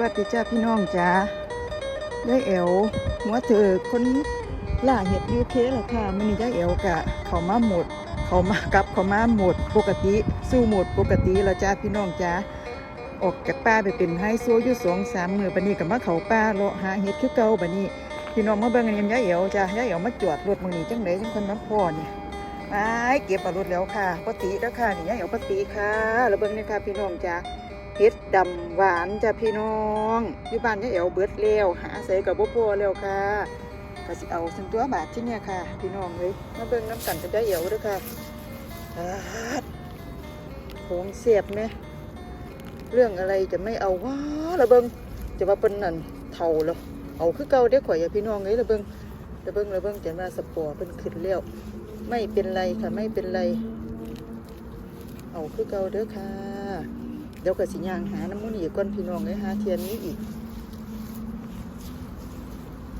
วัสดีจ้าพี่น้องจ้าได้เอวหัวเธอคนล่าเห็ดยูเคล่ะค่ะมันนี่ได้เอวกะเขามาหมด เขามากับเขามาหมดปกติ สู้หมดปกติแล้วจ้าพี่น้องจ้าออกจากป่าไปเป็นไฮโซอยู่สองสามมือบันนี้กับมาเขาป่าเลาะหาเห็ดคือเก่าบันนี้พี่น้องมาเบิ่งกันยาเอวจ้ายาเอวมาจอดรถมือนี้จังไดจังคนมาพ่อเนี่ยไปเก็บเอารถแล้วค่ะปกติแล้วค่ะนี่ยาเอวปกติค่ะแล้วเบิ่งนี่ค่ะพี่น้องจ้า เฮ็ดดำหวานจ้ะพี่น้องอยู่บ้านเนี่เอวเบิดแล้วหาใส่กับบ่พอแล้วค่ะก็สิเอาสันตัวบาทที่เนี่ยค่ะ พี่น้องเลยมาเบิ่งน้ำกันจะได้เอวเด้วยค่ะปาดของเสียบไหมเรื่องอะไรจะไม่เอาว้าละเบิงจะว่าเป็นนั่นเท่าแล้วเอาคือเก่าเด้อข่อยอะพี่น้องเอ้ยละเบิงละเบิงละเบิงจะมาสปอร์เป็นขึ้นแล้วไม่เป็นไรค่ะไม่เป็นไร เอาคือเก่าเด้อค่ะ ดี๋ยวก็สิย่างหาน้ำมันต์อีกก่อนพี่น้องเลยหาเทียนนี้อีก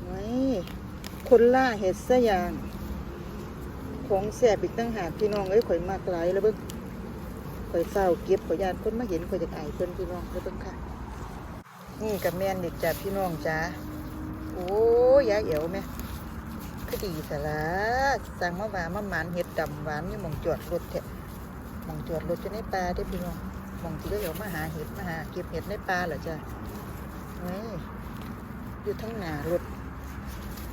ไว้คนล่าเห็ดซะอย่างของแสบอีกตั้งหากพี่น้องเอ้ยข่อยมากหลายแล้วเบิ่งข่อยเฝ้าเก็บข่อยยานคนมาเห็นข่อยจะอายเพิ่นพี่น้องแล้วเบิ่งค่ะ นี่กับแม่นเด็กจ้ะพี่น้องจ้าโอ้ยายเอ๋วแม่คือดีสละสั่งมาหวานมาหมานเห็ดดำหวานนี่หมองจอดรถแทะหมองจอดรถจะในป่าได้พี่น้อง มองที่ได้ออกมาหาเห็ดมาหาเก็บเห็ดในป่าเหรอจ้ะเฮ้ยอยู่ทั้งหนารถ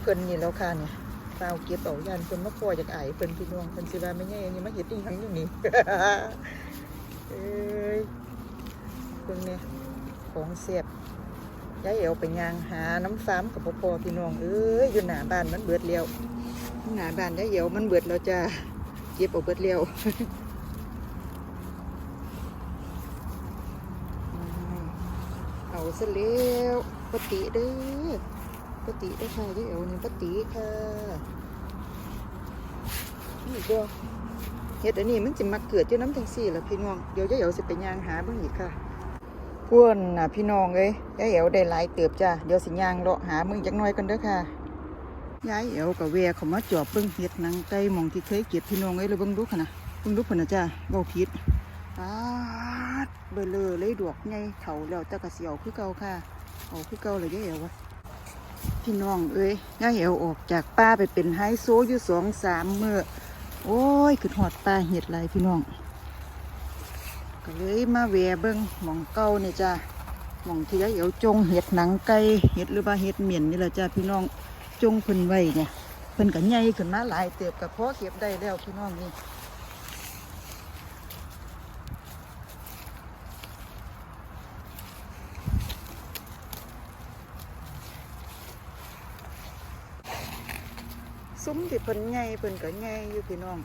เพิ่นนี่แล้วค่ะเนี่ยเปล่าเก็บเอายันเพิ่นมาปล่อยจากไอ้เพิ่นพี่น้องเพิ่นสิว่าไม่ใช่อันนี้มาเห็ดอีหยังอยู่นี่เอ้ยเพิ่นเนี่ยของเสียบย้ายเอวไปยางหาน้ำฟาร์มกับพ่อๆพี่น้องเอ้ยอยู่หน้าบ้านมันเบิดเลี้ยวหน้าบ้านย้ายเอวมันเบิดแล้วจ้าเก็บเอาเบิดเลี้ยว เอา ซะแล้วปกติเด้อปกติเด้อค่ะยี่เอ๋วนี่ปกติค่ะนี่ก็เห็ดอันนี้มันจะมาเกิดอยู่น้ำจังสี่ละพี่น้องเดี๋ยวยายเอ๋วสิไปย่างหาเบิ่งอีกค่ะพวนน่ะพี่น้องเอ้ยยายเอ๋วได้หลายเติบจ้ะเดี๋ยวสิย่างเลาะหาเบิ่งจักหน่อยกันเด้อค่ะยายเอ๋วกับแวเขามาจอบเบิ่งเห็ดนังไก่มองที่เคยเก็บพี่น้องเอ้ยเลยเบิ่งดูค่ะนะเบิ่งดูเพิ่นนะจ้ะเว้าผิดปา เบลอเลยดอกไงเขาแล้วต่กระเสียวคือเก่าค่ะเอาคือเก่าเลยยายเอววะพี่น้องเอ้ยยายเอวออกจากป้าไปเป็นไฮโซอยู่สองสามเมื่อโอ้ยขึ้นหอดปลาเห็ดไรพี่น้องก็เลยมาแวะเบิ้งหมองเก่าเนี่ยจ้าหมองที่ยายเอวจงเห็ดหนังไก่เห็ดหรือว่าเห็ดเหมียนนี่แหละจ้าพี่น้องจงเพิ่นไว้เนี่ยเพิ่นก็ใหญ่ขึ้นมาหลายเติบกับพ่อเก็บได้แล้วพี่น้องนี่ ซุ้มที่เพิ่นใหญ่เพิ่นก็ใหญ่อยู่พี่น้อง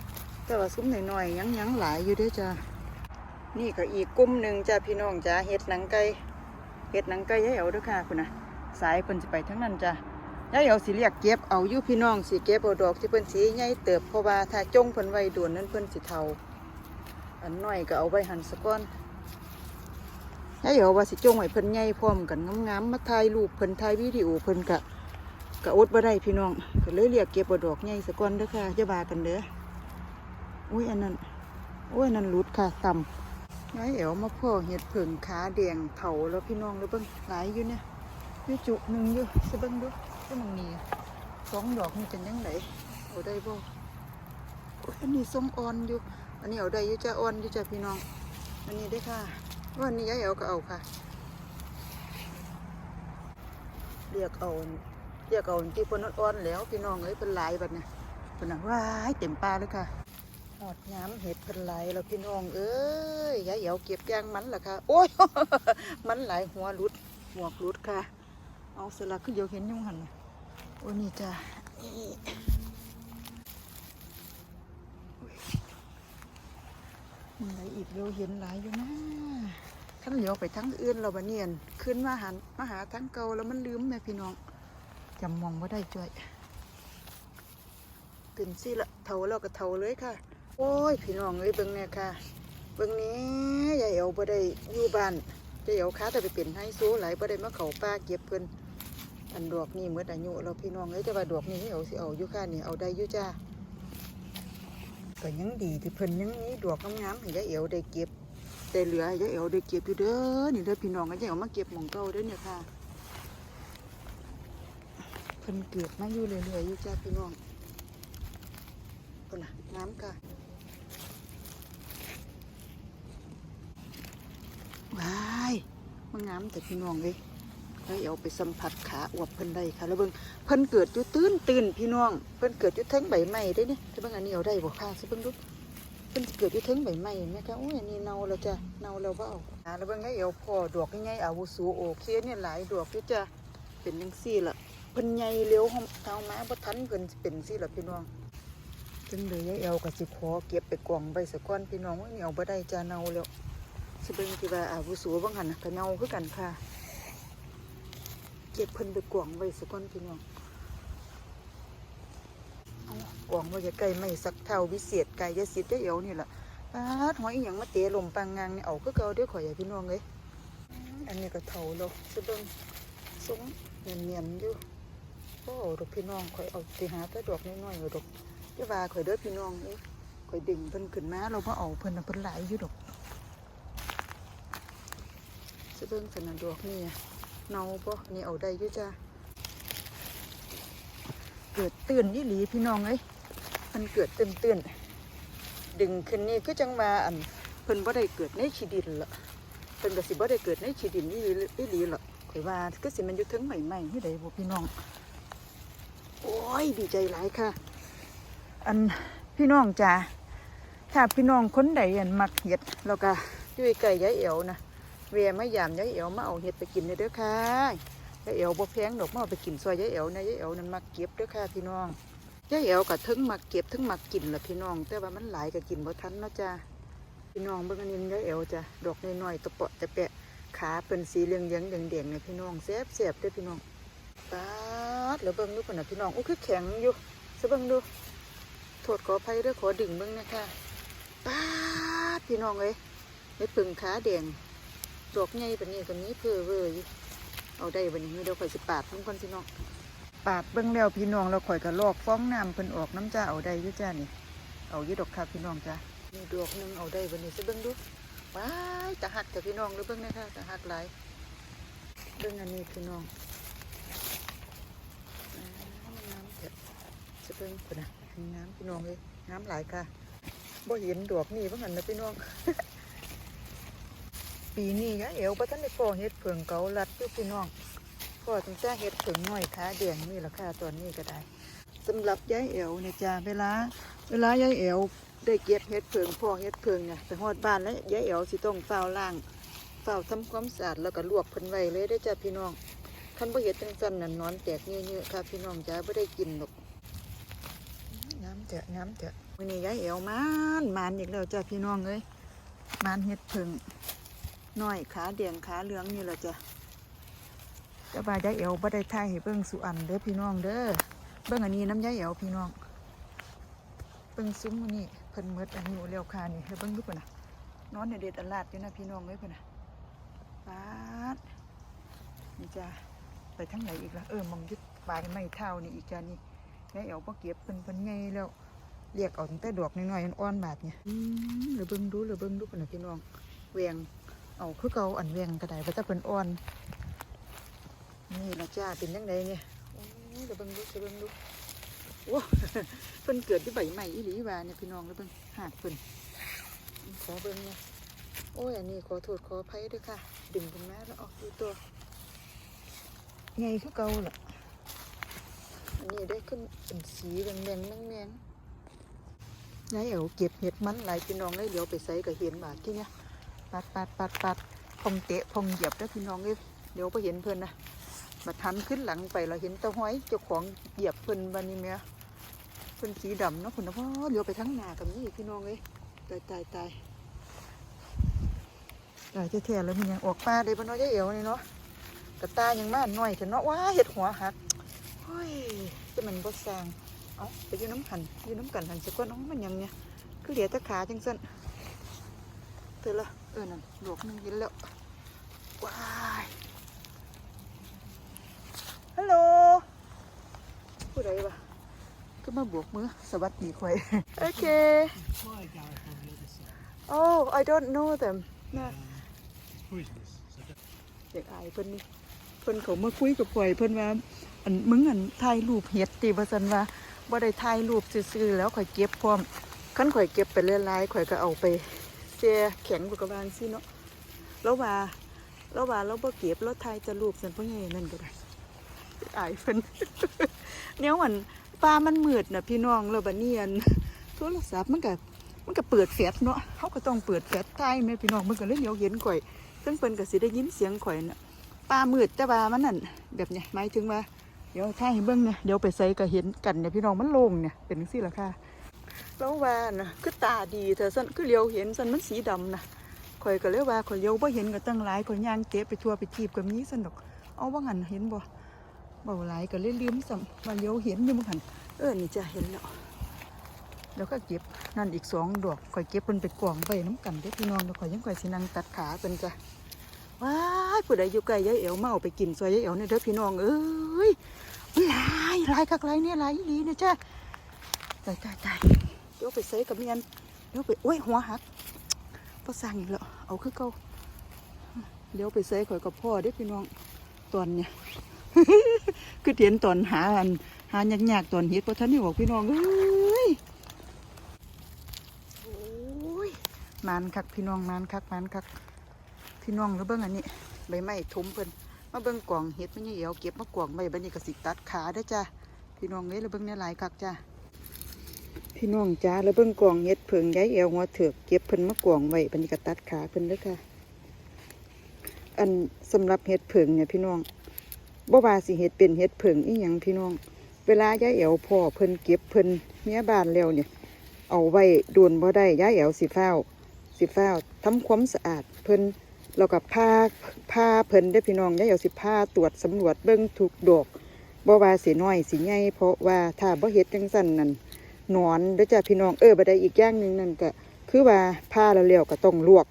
แต่ว่าซุ้มหน้อยๆยังยังหลายอยู่เด้อจ้านี่ก็อีกกลุ่มหนึ่งจ้าพี่น้องจ้าเห็ดหนังไก่เห็ดหนังไก่ยายเอาเด้อค่ะคุณนะสายเพิ่นสิไปทั้งนั้นจ้ายายเอาสิเรียกเก็บเอาอยู่พี่น้องสิเก็บเอาดอกที่เพิ่นสีใหญ่เติบเพราะว่าถ้าจงเพิ่นไว้โดนนั้นเพิ่นสิเทาอันน้อยก็เอาไว้หั่นสะก้อนยายเอาว่าสิจงไว้เพิ่นใหญ่พร้อมกันงามๆมาถ่ายรูปเพิ่นถ่ายวิดีโอเพิ่นก็ ก็อดบ่ได้พี่น้องก็เลยเรียกเก็บเอาดอกใหญ่สะก่อนเด้อค่ะจะบากันเด้ออุ้ยอันนั้นอุ้ยอันนั้นหลุดค่ะต่ำย้ายเอ๋วมาพ่อเห็ดเผิงขาแดงเถาแล้วพี่น้องแล้วเบิ่งหลายอยู่เนี่ยอยู่จุหนึ่งอยู่สิเบิ่งดูสิมังนีสองดอกนี่เป็นยังไงเอาได้บ่อุ้ยอันนี้ส้มอ่อนอยู่ อันนี้เอาได้อยู่จ้าอ่อนอยู่จ้าพี่น้อง อันนี้ได้ค่ะวันนี้ย้ายเอ๋วก็เอาค่ะ เรียกเอา เรียกเอาที่เพนอ่อนๆแล้วพี่น้องเอ้ยเป็นลายบัดเนี่ยเป็นว้ายเต็มปลาเลยค่ะหอดย้ำเห็ดเป็นหลายแล้วพี่น้องเอ้ยยายเอ๋วเก็บย่างมันล่ะค่ะ โอ้ย มันหลายหัวรุดหัวรุดค่ะ เอาสลักขึ้นเดียวเห็นยุ่งหันน่ะโอ้นี่จ้ะมันไหลอีกเดียวเห็นหลายอยู่นะขั้นเหลียวไปทั้งอื่นเราบะเนียน ขึ้นมาหันมาหาทั้งเก่าแล้วมันลืมแม่พี่น้อง จำมองว่าได้จ้วยตื่นสิละเท่าแล้วก็เท่าเลยค่ะ โอ้ยพี่น้องเอ้ยเบิ่งเนี่ยค่ะ เบิ่งนี้ยายเอวบ่ได้อยู่บ้านยายเอวค้าแต่ไปเป็นไฮโซหลายบ่ได้มาเขาป้าเก็บเพิ่นอันดอกนี่เมื่ออายุเราพี่น้องเอ้ยแต่ว่าดอกนี้ยายเอ๋วสิเอาอยู่ค่ะนี่เอาได้อยู่จ้าก็ยังดีที่เพิ่นยังมีดอกงามๆให้ยายเอวได้เก็บแต่เหลือยายเอวได้เก็บอยู่เด้อนี่เด้อพี่น้องก็ยายเอวมาเก็บหมองเก่าเด้อเนี่ยค่ะ เพิ่นเกิดมาอยู่เรื่อยๆอยู่จ้าพี่น้องคนน่ะน้ำค่ะว้ายมันงามแต่พี่น้องเลยแล้วเอาไปสัมผัสขาอวบเพิ่นได้ค่ะ แล้วเบิ่งเพิ่นเกิดอยู่ตื้นตื่นพี่น้อง เพิ่นเกิดอยู่ทั้งใบไม้ได้เนี่ยถ้าเบิ่งอันนี้เอาได้บ่ค่ะสิเบิ่งดูเพิ่นเกิดอยู่เทิงใบไม้เห็นไหมคะโอ้ยอันนี้เน่าแล้วจ้ะเน่าแล้วเอาอ่าแล้วเบิ่งไงเอวพอดอกใหญ่ๆอาวุโสโอเคเนี่ยหลายดอกอยู่จ้ะเป็นจังซี่ล่ะ เพิ่นใหญ่เร็วเฮาเฮามาบ่ทันเพิ่นเป็นซี่ล่ะพี่น้องจึงเลยยายเอวก็สิขอเก็บไปกองไว้ซะก่อนพี่น้องว่านี่เอาบ่ได้จะเน่าแล้วสิเบิ่งที่ว่าอาวุโสบางหั่นน่ะก็เน่าคือกันค่ะ เก็บเพิ่นไปกองไว้ซะก่อนพี่น้องกวางว่าจะไก่ไม่สักเท่าวิเศษไก่จะสิทธิ์จะเอวนี่แหละปาดหอยอหย่างมาเตะลมปังงางนี่เอาก็เกาเดี๋ยวข่อยอย่าพี่น้องเลยอันนี้ก็เท่าแล้วสะเบิงซุ้มเนียนเนียนๆอยู่ โอ้ดอกพี่น้องข่อยเอาตีหาแต่ดอกน้อยๆดอกเจ้าว่าข่อยเด้อพี่น้องเอ้ยข่อยดึงเพิ่นขึ้นมาเราพอเอาเพิ่นน่ะเพิ่นหลายอยู่ดอกสะเบิงสนันดอกนี่เนาปะนี่เอาได้อยู่จ้าเกิดตื่นยี่หลีพี่น้องเอ้ยมันเกิดตื่นตื่นดึงขึ้นนี่ก็จังมาอันเพิ่นบ่ได้เกิดในชีดินละเพิ่นก็สิบ่ได้เกิดในชีดินนี่ยี่หลีละข่อยว่าก็สิมันอยู่ถึงใหม่ๆที่ใดบ่พี่น้อง โอ้ยดีใจหลายค่ะ อันพี่น้องจ้าถ้าพี่น้องคนใดอันมักเห็ดแล้วก็อยู่ใกล้ยายเอวนะเวียมายามยายเอวมาเอาเห็ดไปกินเด้อค่ะยายเอ๋วบ่แพงดอกมาเอาไปกินซอยยายเอ๋วนะยายเอ๋วนั่นมักเก็บเด้อค่ะพี่น้องยายเอ๋วก็ถึงมักเก็บถึงมักกินละพี่น้อง แต่ว่ามันหลายก็กินบ่ทันเนาะจ้าพี่น้องเบิ่งอันนี้ยายเอ๋วจ้ะดอกน้อยๆตะเปาะตะแปะขาเป็นสีเหลืองๆแดงๆเนี่ยพี่น้องแซ่บๆเด้อพี่น้อง ดแล้วเบิ่งดูพุ่นน่ะพี่น้องโอ้คือแข็งอยู่ซะเบิ่งดูโทษขออภัยเด้องขอดึงเบิ่งนะคะป้าพี่น้องเอ้ยไม่ปึงขาแดงดอกใหญ่ปานนี้ก็มีเพ้อเว้ออยู่เอาได้วันนี้เดี๋ยวข่อยสิปาดเพิ่นก่อนพี่น้องปาดเบิ่งแล้วพี่น้องแล้วข่อยก็ลอกฟ้องน้ำเพิ่นออกน้ำจ้าเอาได้ยู่จ้านี่ เอายู่ดอกค่ะพี่น้องจ้านี่ดอกหนึงเอาได้วันนี้สิเบิ่งดูว้ายตาหักแต่พี่น้องดูเบิ่งนะคะตาหักหลายเบิ่งอันนี้พี่น้องอ่ามันน้ำเถอะ พิ่งนน่ะน้ำพี่น้องเลยน้ำหลายค่ะบ่เห็นดอกนี่เบิ่งอันนะพี่น้อง ปีนี้ยะเอวบ่ทันได้พอเฮ็ดเผิงเกาลัดอยู่พี่น้องพอตั้งแต่เฮ็ดเผิงน้อยขาแดงนี่ราคาตอนนี้ก็ได้สำหรับยายเอวเนี่ยจ้าเวลา เวลายายเอวได้เก็บเฮ็ดเผิงพ่อเฮ็ดเผิงเนี่ยไปฮอดบ้านแล้วยายเอวสิต้องเฝ้าล้างเฝ้าทำความสะอาดแล้วก็ลวกเพิ่นไว้เลยได้จ้าพี่น้องคันบ่เฮ็ดจังซั่นน่ะนอนแตกเงี้ยๆค่ะพี่น้องจ้าบ่ได้กินหรอก เถอะน้ำเถอะมื้อนี้ยายเอวมานมานอีกแล้วจ้าพี่น้องเอ้ยมานเฮ็ดเผิงน้อยขาแดงขาเหลืองนี่แหละจ้ะจะบายายเอวบ่ได้ท่ายให้เบิ่งสุอันเด้อพี่น้องเด้อเบิ่งอันนี้น้ำยายเอวพี่น้องเบิ่งซุ้มอันนี้เพิ่นหมดอายุแล้วค่ะนี่ให้เบิ่งดูก่อนนะนอนในเด็ดอลาดอยู่นะพี่น้องเอ้ยเพิ่นนะปาดนี่จ้ะไปทางไหนอีกละเออมองยึดปลายไม้เท้านี่อีกจ้ะนี่ ยายเอวบ่เก็บเพิ่นเพิ่นใหญ่แล้วเรียกเอาตั้งแต่ดอกน้อยๆอ่อนๆบาดเนี่ยอืมเหลือเบิ่งดูเหลือเบิ่งดูก่อนนะพี่น้องเวียงเอาคือเกาอันเวียงกระไดว่าจะเป็นอ่อน นี่ละจ้าเป็นยังไงเนี่ยโอ้ยเดี๋ยวเบิ่งดูเดี๋ยวเบิ่งดูโอ้เพิ่นเกิดที่ใบใหม่อีหลีว่าเนี่ยพี่น้องแล้วเบิ่งหากเพิ่นขอเบิ่งเนี่ยโอ้ยอันนี้ขอโทษขออภัยด้วยค่ะ ดึงขึ้นมาแล้วออกดูตัวไงคือเก่าล่ะ อันนี้ได้ขึ้นเป็นสีแดงๆแดงแดงๆนายเอ๋วเก็บเห็ดมันหลายพี่น้องเลยเดี๋ยวไปใส่กับเห็นบาทที่เนี่ยปัดปัดปัดปัดพองเตะพองเหยียบแล้วพี่น้องเอ้ยเดี๋ยวไปเห็นเพิ่อนนะมาทันขึ้นหลังไปเราเห็นเตาห้อยเจ้าของเหยียบเพิ่อนบันนี้เมียเพิ่นสีดำเนาะเพิ่นนะพ่อเดี๋ยวไปทั้งหน้ากับนี่พี่น้องเอ้ยตายตายตายตายแท้ๆแล้วมันยังออกปลาได้ปะเนาะยายเอ๋วนี่เนาะกระตายยังมาหน่อยแต่เนาะว้าเห็ดหัวหัก cho mình có sàng ở để cho nấm hành cho nấm cảnh hành sẽ có nóng mà nhầm nha. Cứ để tất cả chân dân. Từ là ừ nè luộc mình dễ lợn. Wow hello. Cô đây bà. Cứ mà buộc mưa sợ bắt gì khỏe? Ok. Oh I don't know them. No. Who is this? Được ai phân đi. เพิ่นนี่เขามาคุยกับข่อยเพิ่นว่าอันมึงอันถ่ายรูปเฮ็ดติว่าซั่นว่าบ่ได้ถ่ายรูปซื่อๆแล้วข่อยเก็บพร้อมคันข่อยเก็บไปหลายๆข่อยก็เอาไปแช่แข็งกว่ากบางซี่เนาะแล้วว่าแล้วว่าเราบ่เก็บเราถ่ายแต่รูปซั่นพ่อใหญ่นั่นก็ได้อายเพิ่นแนวอันปลามันมืดน่ะพี่น้องแล้วบัดนี้อันโทรศัพท์มันก็มันก็เปิดแฟลชเนาะเฮาก็ต้องเปิดแฟลชถ่ายแม่พี่น้องมันก็เลยเดี๋ยวเห็นข่อยซึ่งเพิ่นก็สิได้ยินเสียงข่อยน่ะ ป้ามืดแต่ว่ามันนั่นแบบเนี้ยหมายถึงว่า เดี๋ยวถ้าให้เบิ่งเนี่ยเดี๋ยวไปใส่ก็เห็นกันเนี่ยพี่น้องมันโล่งเนี่ยเป็นจังซี่ละค่ะแล้วว่านะคือตาดีแต่ซั่นคือเลียวเห็นซั่นมันสีดำนะข่อยก็เลยว่าข่อยเลียวบ่เห็นก็ตั้งหลายข่อยย่างเตะไปทั่วไปทีบก็มีซั่นดอกเอาว่างันเห็นบ่เบาหลายก็เลยลืมซ้ำว่าเลียวเห็นอยู่บ่หั่นเออนี่จะเห็นแล้วแล้วก็เก็บนั่นอีกสองดอกข่อยเก็บเพิ่นไปกองไว้น้ำกันเด้อพี่น้องแล้วข่อยยังข่อยสินังตัดขาเพิ่นจ้ะ ว้าผู้ใดอยู่ใกล้ยายเอ๋วมาเอาไปกินซอยยายเอ๋วเนี่ยเด้อพี่น้องเอ้ยหลายหลายคักหลายเนี่ยหลายอีเนี่ยจ้าตายตายตายเดี๋ยวไปเซกับเมียนเดี๋ยวไปโอ้ยหัวหักพอสั่งอีกแล้วเอาคือเก่าเดี๋ยวไปเซข่อยกับพ่อเด้อพี่น้องตอนเนี่ยคือเห็นตอนหาอันหายากๆตอนเฮ็ดเพราะท่านนี่บอกพี่น้องเอ้ยมานคักพี่น้องมานคักมานคัก พี่น้องแล้วเบิ่งอันนี้ใบไม้ทุมเพิ่นมาเบิ่งกล่องเห็ดมันยังเหี่ยวเก็บมากล่องใบบัดนี้กสิตัดขาได้จ้าพี่น้องเลยแล้วเบิ่งในหลายคักจ้าพี่น้องจ้าแล้วเบิ่งกล่องเห็ดเผิงย้ายเอวหัวเถือกเก็บเพิ่นมากล่องไว้บัดนี้กตัดขาเพิ่นด้อค่ะ อันสำหรับเห็ดเผิงเนี่ยพี่น้องบ่ว่าสิเห็ดเป็นเห็ดเผิงอีหยังพี่น้อง เวลาย้ายเอวพ่อเพิ่นเก็บเพิ่นเมียบานแล้วเนี่ย เอาไว้โดนบ่ได้ย้ายเอวสิฟ้าสิฟ้าวทำความสะอาดเพิ่น เรากับผ้าผ้าเพิ่นได้พี่น้องอย่าเอาสิผ้าตรวจสำรวจเบิ่งทุกดอกบ่ว่าสิน้อยสิใหญ่เพราะว่าถ้าบ่เฮ็ดจังซั่นนั่นหนอนด้อจ้ะพี่น้องเออบ่ได้อีกอย่างหนึงนั่นก็คือว่าผ้าแล้วแล้วก็ต้องลวก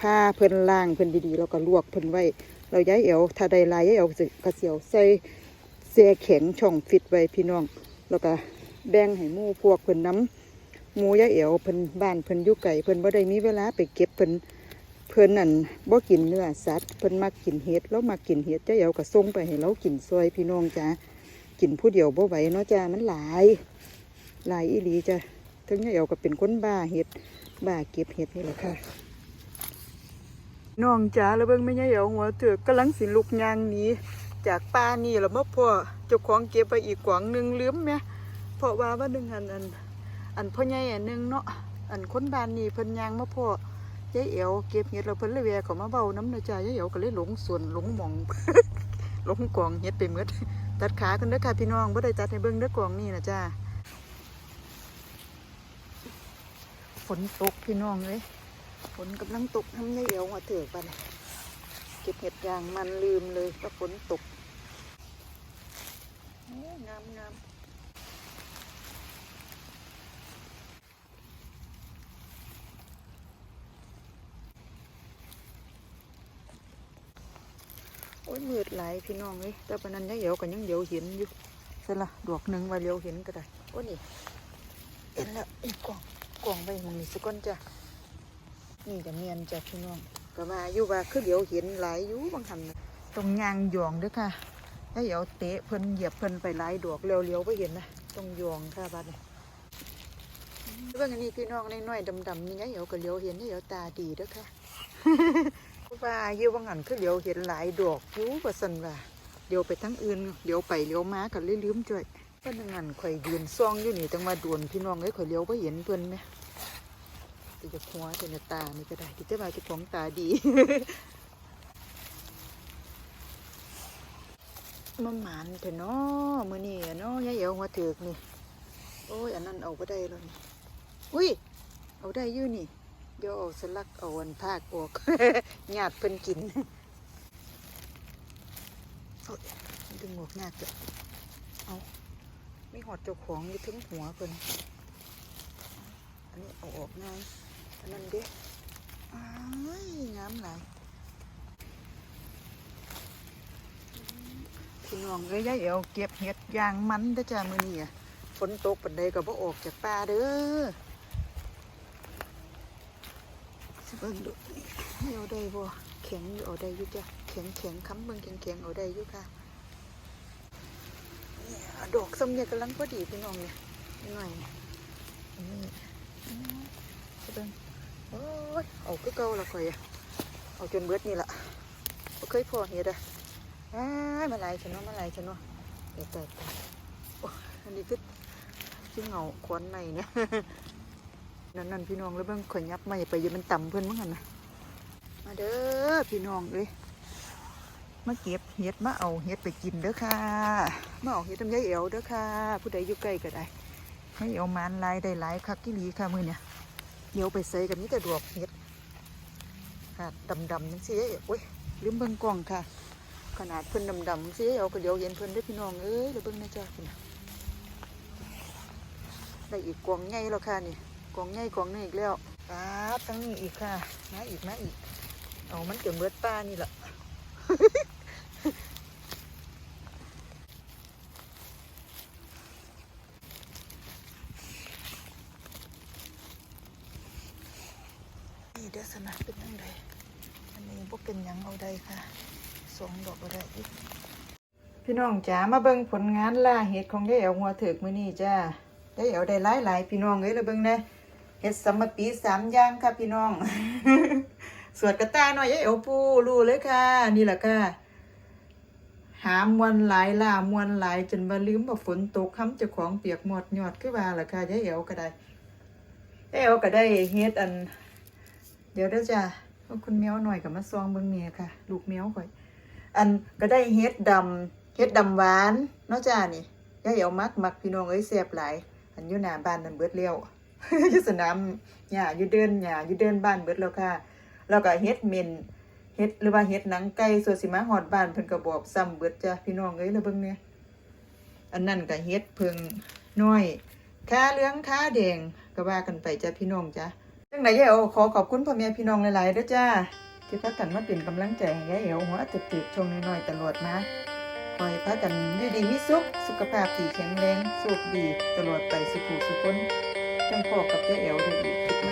ผ้าเพิ่นล้างเพิ่นดีๆแล้วก็ลวกเพิ่นไว้ เราย้ายเอวถ้าได้ลายย้ายเอวสิกระเสียวใส่แช่แข็งช่องฟิตไว้พี่น้องแล้วก็แบ่งให้หมู่พวกเพิ่นน้ำหมูยะเอวเพิ่นบ้านเพิ่นอยู่ไก่เพิ่นบ่ได้มีเวลาไปเก็บเพิ่น เพิ่นนั่นบ่กินเนื้อสัตว์เพิ่นมักกินเห็ดแล้วมักกินเห็ดเจ้าเอ๋วก็ส่งไปให้เรากินซอยพี่น้องจ้ากินผู้เดียวบ่ไหวเนาะจ้ามันหลายหลายอีหลีจ้ะถึงยะเอ๋วก็เป็นคนบ้าเห็ดบ้าเก็บเห็ดนี่แหละค่ะน้องจ๋าแล้วเบิ่งแม่ยะเอ๋วหัวเถือกกำลังสิลุกยางหนีจากป่านี่แล้วมาพ่อเจ้าของเก็บไปอีกกวางหนึ่งลืมแม่เพราะว่าว่าหนึ่งอันอันอันพ่อใหญ่อันหนึ่งเนาะอันคนบ้านนี่เพิ่นยางมาพ่อ ยายเอ๋วเก็บเห็ดเราเพิ่นเลยแวะเขามาเบาน้ำนาะจ้ายายเอ๋วก็เลยหลงส่วนหลงหมอง หลงกองเห็ดไปหมดตัดขากันเด้อค่ะพี่น้องบ่ได้ตัดให้เบิ่งเด้อกองนี่นะจ้าฝนตกพี่น้องเลยฝนกำลังตกทำยายเอ๋วมาเถือกไปเก็บเห็ดยางมันลืมเลยว่าฝนตกโอ้งามงาม โอ้ยมืด หลายพี่น้องเลยแต่ปนนั้นยังเหี่ยวกันยังเหี่ยวเห็นอยู่สละดอกหนึ่งว่าเลี้ยวเห็นก็ได้โอ้นี่เห็นแล้วอีกกล่องกล่องไปหมันนี่สก้อนจ้ะนี่จะเมียนจ้ะพี่น้องก็ว่าอยู่ว่าคือเดี๋ยวเห็นหลายอยู่บางหันนะตรงยางหยองด้วยค่ะถ้าเหี่ยวเตะเพิ่นเหยียบเพิ่นไปหลายดอกเลี้ยวๆไปเห็นนะตรงยองค่ะบัดนี้เรื่องนนี้พี่น้องน้อยๆดำๆนี่ยายเหี่ยวก็เลี้ยวเห็นเหี่ยวตาดีด้วยค่ะ ว่าอยู่ว่างหันคือเดี๋ยวเห็นหลายดอกอยู่ว่าสันว่าเดี๋ยวไปทั้งอื่นเดี๋ยวไปเลี้ยวมากันเลยลืมจ่อยก็นั่งหันข่อยยืนซ่องอยู่นี่จังมาดวนพี่น้องเลยข่อยเลี้ยวไปเห็นเพิ่นไหมติจะหัวจะในตานี่ก็ได้ที่จะมาจะของตาดีมันหมานเถอะเนาะมือนี้อะเนาะยายเอ๋วหัวเถือกนี่โอ้ยอันนั้นเอาไปได้แล้วนี่อุ้ยเอาได้ยู่นี่ เดี๋ยเอาสลักเอาอันภาคออกญาติเพิ่นกินโอ๊ยดึงหมวกหน้าเกิดเอาไม่หอดเจ้าของอยู่ถึงหัวเพิ่นอันนี้เอาออกง่ายอันนั้นเด้อ้ายงามหลายพี่น้องเอ้ยยายเอวเก็บเห็ดยางมันเด้อจ้ามื้อนี้อะฝนตกปานใดก็บ่ออกจากป่าเด้อ ฝ สิเบิ่งดูนี่เอาได้บ่แข็งอยู่เอาได้อยู่จ้ะแข็งแข็งค้ำเบิ่งแข็งแข็งเอาได้อยู่ค่ะเนี่ยดอกส้มเนี่ยกำลังพอดีพี่น้องเนี่ยหน่อยนี่ยนี่อืมสิเบิ่งโอ้ยเอาคือเก่าละข่อยอะเอาจนเบิดนี่ละบ่เคยพอเฮ็ดอะอ้ายมาลายฉันเนาะมาลายฉันเนาะเดี๋ยวแต่โอ้อันนี้คือคือเหงาควันใหม่เนี่ย นั่นนั่นพี่น้องแล้วเบิ่งข่อยยับไม่ไปอยังมันต่ำเพิ่อนมั้งหั่นนะมาเด้อพี่น้องเอ้ยมาเก็บเห็ดมาเอาเห็ดไปกินเด้อค่ะมาเอาเห็ดทำยายเอวเด้อค่ะ ผู้ใดอยู่ใกล้ก็ได้ให้เอวมานลายได้หลายคักกี่หลีค่ะมือเนี่ยเดี๋ยวไปใส่กับนี้แต่ดอกเห็ดค่ะดำๆจังซี่ยายเอ๋โอ้ยลืมเบิ่งกล้องค่ะ ขนาดเพิ่อนดำๆซี่ยายเอ๋ก็เดี๋ยวเห็นเพิ่อนได้พี่น้องเอ้ยแล้วเบิ่งนะจ๊ะพุ่นน่ะได้อีกกวางใหญ่แล้วค่ะนี่ กองใหญ่กองนี่อีกแล้วปาดทั้งนี้อีกค่ะมาอีกมาอีก เอามันเกิดเบิดป้านี่แหละนี่เดสนะเป็นยังไงอันนี้พวกเป็นยังเอาได้ค่ะสองดอกเอาได้อีกพี่น้องจ๋ามาเบิ่งผลงานล่าเห็ดของยายเอ๋วหัวเถิกมื้อนี้จ้ายายเอ๋วได้หลายหลายพี่น้องเอ้ยแล้วเบิ่งแหน่ เฮ็ดสมปีสามอย่างค่ะพี่น้อง สวดกระตาหน่อยยายเอวปูรู้เลยค่ะ นี่แหละค่ะ หามวนหลายล่ามวนหลายจนว่าลืมว่าฝนตกค้ำเจ้าของเปียกหมดหยอดคือว่าล่ะค่ะยายเอวก็ได้ยายเอวก็ได้เฮ็ดอัน เดี๋ยวเด้อจ้ะคุณแมวหน่อยกับมาซองเบิ่งเมียค่ะ ลูกแมวข่อย อันก็ได้เฮ็ดดำเฮ็ดดำหวานเนาะจ้านี่ยายเอวมักมักพี่น้องเอ้ยแซ่บหลายอันอยู่หน้าบ้านนั่นเบิดเลี้ยว อยู่สนามหญ้าอยู่เดินหญ้าอยู่เดินบ้านเบิดแล้วค่ะ แล้วก็เฮ็ดเมนเฮ็ดหรือว่าเฮ็ดหนังไก่ส่วนสิมาฮอดบ้านเพิ่นก็บอกซ้ำเบิดจ้ะพี่น้องเอ้ยแล้วเบิ่งเนี่ยอันนั้นก็เฮ็ดเพิงน้อยขาเหลืองขาแดงก็ว่ากันไปจ้ะพี่น้องจ้ะจังไดยายเอ๋ขอขอบคุณพ่อแม่พี่น้องหลายๆเด้อจ้าที่พากันมาเป็นกำลังใจให้ยายเอ๋หัวตึกๆช่วงน้อยๆตลอดมาขอให้พากันอยู่ดีมีสุขสุขภาพดีแข็งแรงสุขดีตลอดไปสุขสุขคน จังพอกับเจ๊แอ๋วได้อีกคิปไหม